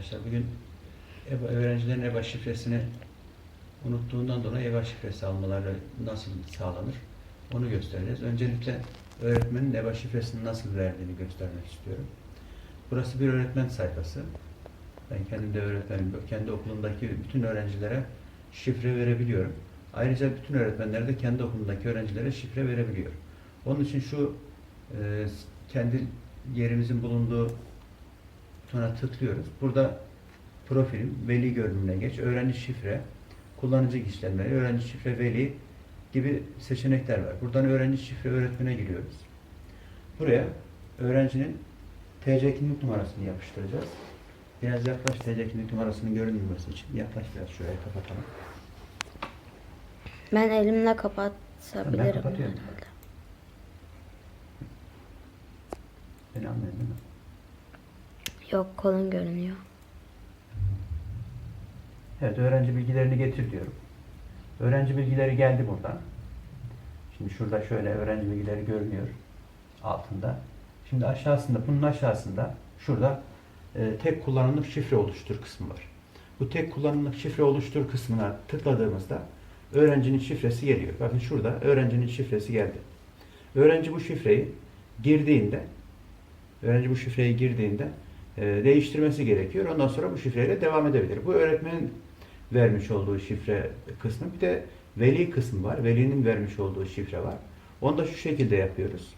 arkadaşlar. Bugün EBA, öğrencilerin EBA şifresini unuttuğundan dolayı EBA şifresi almaları nasıl sağlanır onu göstereceğiz. Öncelikle öğretmenin EBA şifresini nasıl verdiğini göstermek istiyorum. Burası bir öğretmen sayfası. Ben kendim de öğretmenim. Kendi okulumdaki bütün öğrencilere şifre verebiliyorum. Ayrıca bütün öğretmenler de kendi okulundaki öğrencilere şifre verebiliyor. Onun için şu e, kendi yerimizin bulunduğu butona tıklıyoruz. Burada profilim, veli görünümüne geç, öğrenci şifre, kullanıcı işlemleri, öğrenci şifre, veli gibi seçenekler var. Buradan öğrenci şifre öğretmene giriyoruz. Buraya öğrencinin TC kimlik numarasını yapıştıracağız. Biraz yaklaş TC kimlik numarasının görünmesi için. Yaklaş biraz şuraya kapatalım. Ben elimle Ben kapatabilirim. kapatıyorum. herhalde. Beni anladın değil mi? Yok kolun görünüyor. Evet, öğrenci bilgilerini getir diyorum. Öğrenci bilgileri geldi buradan. Şimdi şurada şöyle öğrenci bilgileri görünüyor altında. Şimdi aşağısında, bunun aşağısında şurada e, tek kullanımlık şifre oluştur kısmı var. Bu tek kullanımlık şifre oluştur kısmına tıkladığımızda öğrencinin şifresi geliyor. Bakın şurada öğrencinin şifresi geldi. Öğrenci bu şifreyi girdiğinde öğrenci bu şifreyi girdiğinde değiştirmesi gerekiyor. Ondan sonra bu şifreyle devam edebilir. Bu öğretmenin vermiş olduğu şifre kısmı. Bir de veli kısmı var. Velinin vermiş olduğu şifre var. Onu da şu şekilde yapıyoruz.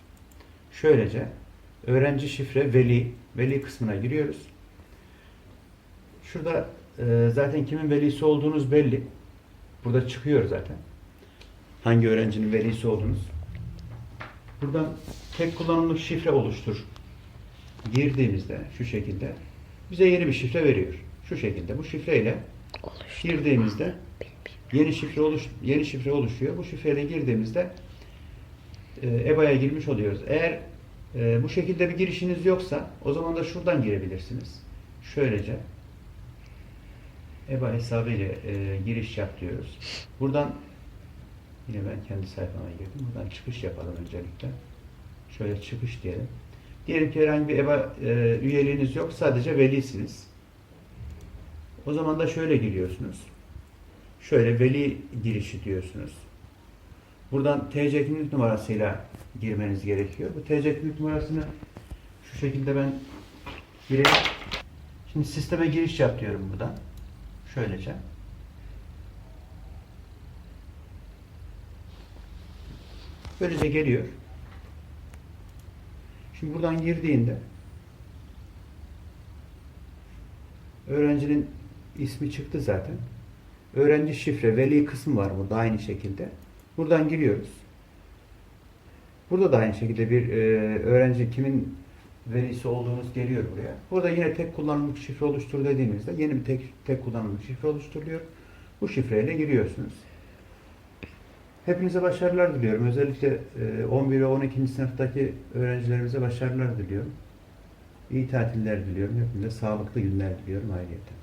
Şöylece öğrenci şifre veli veli kısmına giriyoruz. Şurada e, zaten kimin velisi olduğunuz belli. Burada çıkıyor zaten. Hangi öğrencinin velisi olduğunuz. Buradan tek kullanımlık şifre oluştur girdiğimizde şu şekilde bize yeni bir şifre veriyor. Şu şekilde bu şifreyle Oluştu. girdiğimizde yeni şifre oluş yeni şifre oluşuyor. Bu şifreyle girdiğimizde e, EBA'ya girmiş oluyoruz. Eğer e, bu şekilde bir girişiniz yoksa o zaman da şuradan girebilirsiniz. Şöylece EBA hesabı ile e, giriş yap diyoruz. Buradan yine ben kendi sayfama girdim. Buradan çıkış yapalım öncelikle. Şöyle çıkış diyelim. Diyelim ki herhangi bir EBA e, üyeliğiniz yok. Sadece velisiniz. O zaman da şöyle giriyorsunuz. Şöyle veli girişi diyorsunuz. Buradan TC kimlik numarasıyla girmeniz gerekiyor. Bu TC kimlik numarasını şu şekilde ben gireyim. Şimdi sisteme giriş yap diyorum buradan. Şöylece. Böylece geliyor. Şimdi buradan girdiğinde öğrencinin ismi çıktı zaten. Öğrenci şifre, veli kısmı var burada aynı şekilde. Buradan giriyoruz. Burada da aynı şekilde bir e, öğrenci kimin velisi olduğunuz geliyor buraya. Burada yine tek kullanımlık şifre oluştur dediğimizde yeni bir tek, tek kullanımlık şifre oluşturuluyor. Bu şifreyle giriyorsunuz. Hepinize başarılar diliyorum. Özellikle e, 11 ve 12. sınıftaki öğrencilerimize başarılar diliyorum. İyi tatiller diliyorum. Hepinize sağlıklı günler diliyorum ayrıca.